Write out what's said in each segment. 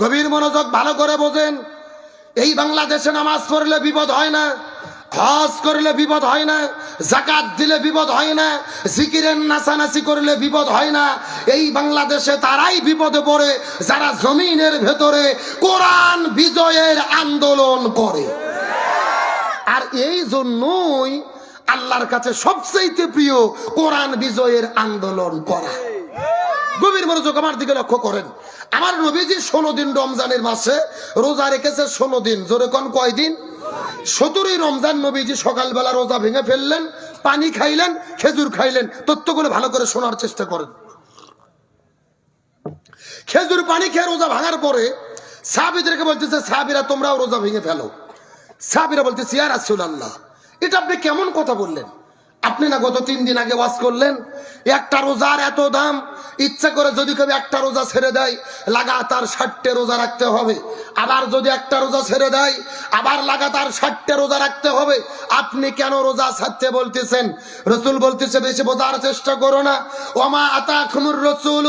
গভীর মনোযোগ ভালো করে বোঝেন। এই বাংলাদেশে নামাজ পড়লে বিপদ হয় না, হজ করলে বিপদ হয় না জাকাত দিলে বিপদ হয় না, জিকিরের নাচানাচি করলে বিপদ হয় না। এই বাংলাদেশে তারাই বিপদে পড়ে, যারা জমিনের ভেতরে কোরআন বিজয়ের আন্দোলন করে। আর এই জন্যই আল্লাহর কাছে সবচেয়ে প্রিয় কোরআন বিজয়ের আন্দোলন করা। গভীর মনোযোগ আমার দিকে লক্ষ্য করেন। আমার নবীজি ষোলো দিন রমজানের মাসে রোজা রেখেছে ষোলো দিন। জোরে কন কয়দিন? সতেরোই রমজান নবীজি সকালবেলা রোজা ভেঙে ফেললেন, পানি খাইলেন, খেজুর খাইলেন। তথ্যগুলো ভালো করে শোনার চেষ্টা করেন। খেজুর পানি খেয়ে রোজা ভাঙার পরে সাহাবিদেরকে বলতেছে, সাহাবিরা, তোমরাও রোজা ভেঙে ফেলো। সাহাবিরা বলতেছে, ইয়া রাসূলুল্লাহ, এটা আপনি কেমন কথা বললেন? আপনি না গত তিন দিন আগে ওয়াজ করলেন, একটা রোজার এত দাম, ইচ্ছা করে যদি কেউ একটা রোজা ছেড়ে দেয়, লাগাতার ষাটটে রোজা রাখতে হবে। আবার যদি একটা রোজা ছেড়ে দেয়, আবার লাগাতার ষাটটে রোজা রাখতে হবে। আপনি কেন রোজা ছাড়তে বলতেছেন? রসুল বলতেছে, বেশি বোঝার চেষ্টা করো না। ওমা আতা খুমুর রসুল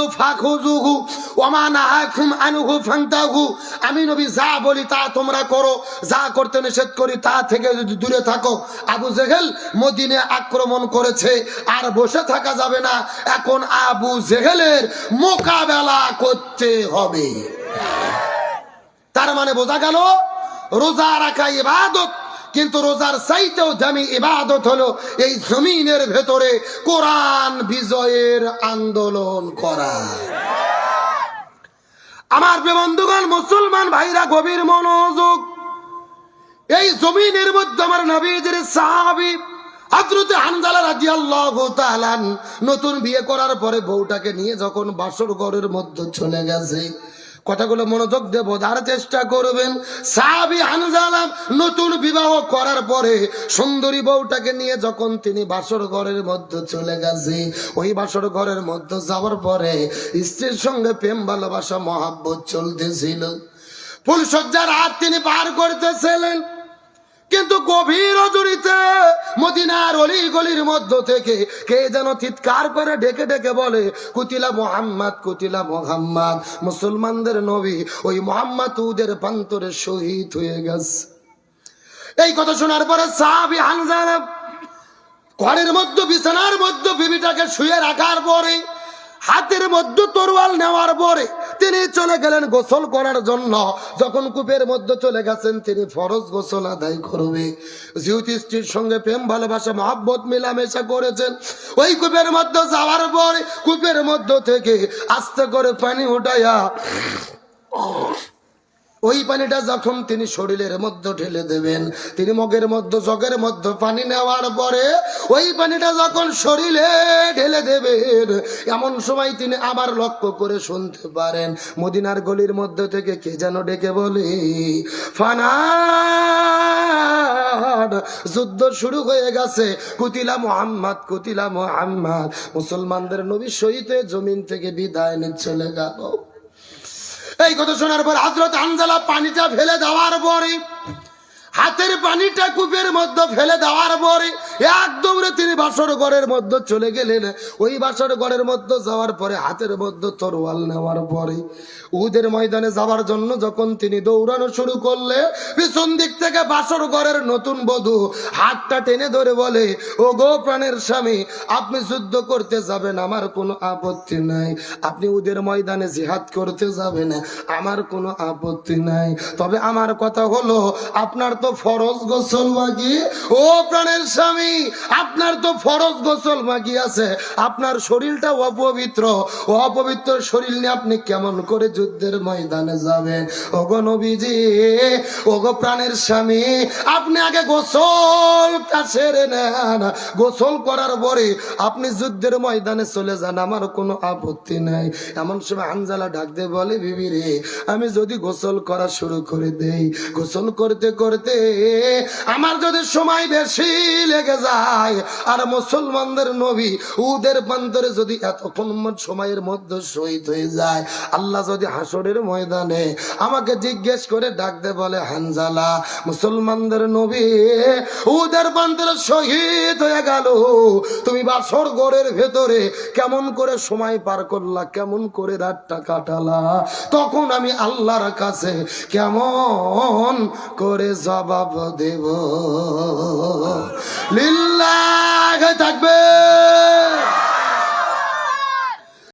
ওমা নাহাকুম আনুহু ফান্তাহু। আমি নবী যা বলি তা তোমরা করো, যা করতে নিষেধ করি তা থেকে যদি দূরে থাকো। আবু জেহেল মদিনে আক্রমণ করেছে, আর বসে থাকা যাবে না। এখন আবু জেহেলের মোকাবেলা করতে হবে। তার মানে বোঝা গেল, রোজা রাখা ইবাদত, কিন্তু রোজার চাইতেও দামি ইবাদত হলো এই জমিনের ভেতরে কোরআন বিজয়ের আন্দোলন করা। আমার বন্ধুগণ, মুসলমান ভাইরা, গভীর মনোযোগ। এই জমিনের মধ্যে আমার নবীদের সাহাবি হজরতে হানজালা রাদিয়াল্লাহু তাআলা নতুন বিয়ে করার পরে বউটাকে নিয়ে যখন বাসর ঘরের মধ্যে চলে গেছে, কথাগুলো মনোযোগ দিয়ে বোঝার চেষ্টা করবেন। সাহাবি হানজালা নতুন বিবাহ করার পরে সুন্দরী বউটাকে নিয়ে যখন তিনি বাসর ঘরের মধ্যে চলে গেছে, ওই বাসর ঘরের মধ্যে যাওয়ার পরে স্ত্রীর সঙ্গে প্রেম, ভালোবাসা, মহাব্বত চলতেছিল। ফুলসজ্জার হাত তিনি পার করতেছিলেন। কিন্তু গভীর রজনীতে মদিনার অলি গলির মধ্য থেকে কে যেন চিৎকার করে ডেকে ডেকে বলে, কুতিলা মোহাম্মদ কুতিলা মোহাম্মদ, মুসলমানদের নবী ওই মোহাম্মদ উদের প্রান্তরে শহীদ হয়ে গেছে। এই কথা শোনার পরে সাহাবি হানজানা ঘরের মধ্যে, বিছানার মধ্যে, বিবিটাকে শুয়ে রাখার পরে হাতের মধ্যে তরোয়াল নেওয়ার পরে তিনি চলে গেলেন গোসল করার জন্য। যখন কূপের মধ্যে চলে গেছেন, তিনি ফরজ গোসল আদায় করবে। স্ত্রীর সঙ্গে প্রেম, ভালোবাসা, মহাব্বত মেলামেশা করেছেন, ওই কূপের মধ্যে যাওয়ার পরে কূপের মধ্য থেকে আস্তে করে পানি উঠাইয়া ওই পানিটা যখন তিনি শরীরের মধ্যে ঢেলে দেবেন, তিনি মগের মধ্যে, জগের মধ্যে পানি নেওয়ার পরে ওই পানিটা যখন শরীরে ঢেলে দেবেন, এমন সময় তিনি আবার লক্ষ্য করে শুনতে পারেন, মদিনার গলির মধ্যে থেকে কে যেন ডেকে বলে, ফানা যুদ্ধ শুরু হয়ে গেছে। কুতিলা মোহাম্মদ কুতিলা মোহাম্মদ, মুসলমানদের নবী হয়ে জমিন থেকে বিদায় নিয়ে চলে গেল। এই কথা শোনার পর হাজরত আনজালা পানিটা ফেলে দেওয়ার পরে, হাতের পানিটা কূপের মধ্যে ফেলে দেওয়ার পরে একদম রে তিনি বাসর ঘরের মধ্যে চলে গেলেন। ওই বাসর ঘরের মধ্যে যাওয়ার পরে, হাতের মধ্যে তরোয়াল নেওয়ার পরে, উহুদের ময়দানে যাওয়ার জন্য যখন তিনি দৌড়ানো শুরু করলে, পিছন দিক থেকে বাসর ঘরের নতুন বধূ হাতটা টেনে ধরে বলে ও গো প্রাণের স্বামী, আপনি যুদ্ধ করতে যাবেন, আমার কোনো আপত্তি নাই। আপনি উদের ময়দানে জিহাদ করতে যাবেন, আমার কোনো আপত্তি নাই। তবে আমার কথা হলো, আপনার তো ফরজ গোসল বাকি। ও প্রাণের স্বামী আপনার তো ফরজ গোসল বাকি আছে। আপনার শরীরটা অপবিত্র। অপবিত্র শরীর নিয়ে আপনি কেমন করে যুদ্ধের ময়দানে যাবেন? ওগো নবীজি, ওগো প্রাণের স্বামী, আপনি আগে গোসলটা সেরে নেন। গোসল করার পরে আপনি যুদ্ধের ময়দানে চলে যান, আমার কোনো আপত্তি নাই। এমন সময় আঞ্জালা ডাক দিয়ে বলে, বিবি রে, আমি যদি গোসল করা শুরু করে দেই, গোসল করতে করতে আমার যদি সময় বেশি লেগে যায়। আর মুসলমানদের নবী উদের যদি এতক্ষণ সময়ের মধ্যে শহীদ হয়ে যায়, আল্লাহ যদি হাসরের ময়দানে আমাকে জিজ্ঞেস করে ডাকতে বলে, হানজালা, মুসলমানদের নবী উদের শহীদ হয়ে গেল। তুমি বাসর গড়ের ভেতরে কেমন করে সময় পার করলা, কেমন করে রাতটা কাটালা? তখন আমি আল্লাহর কাছে কেমন করে জবাব দেব? লিল্লাহ থাকবে।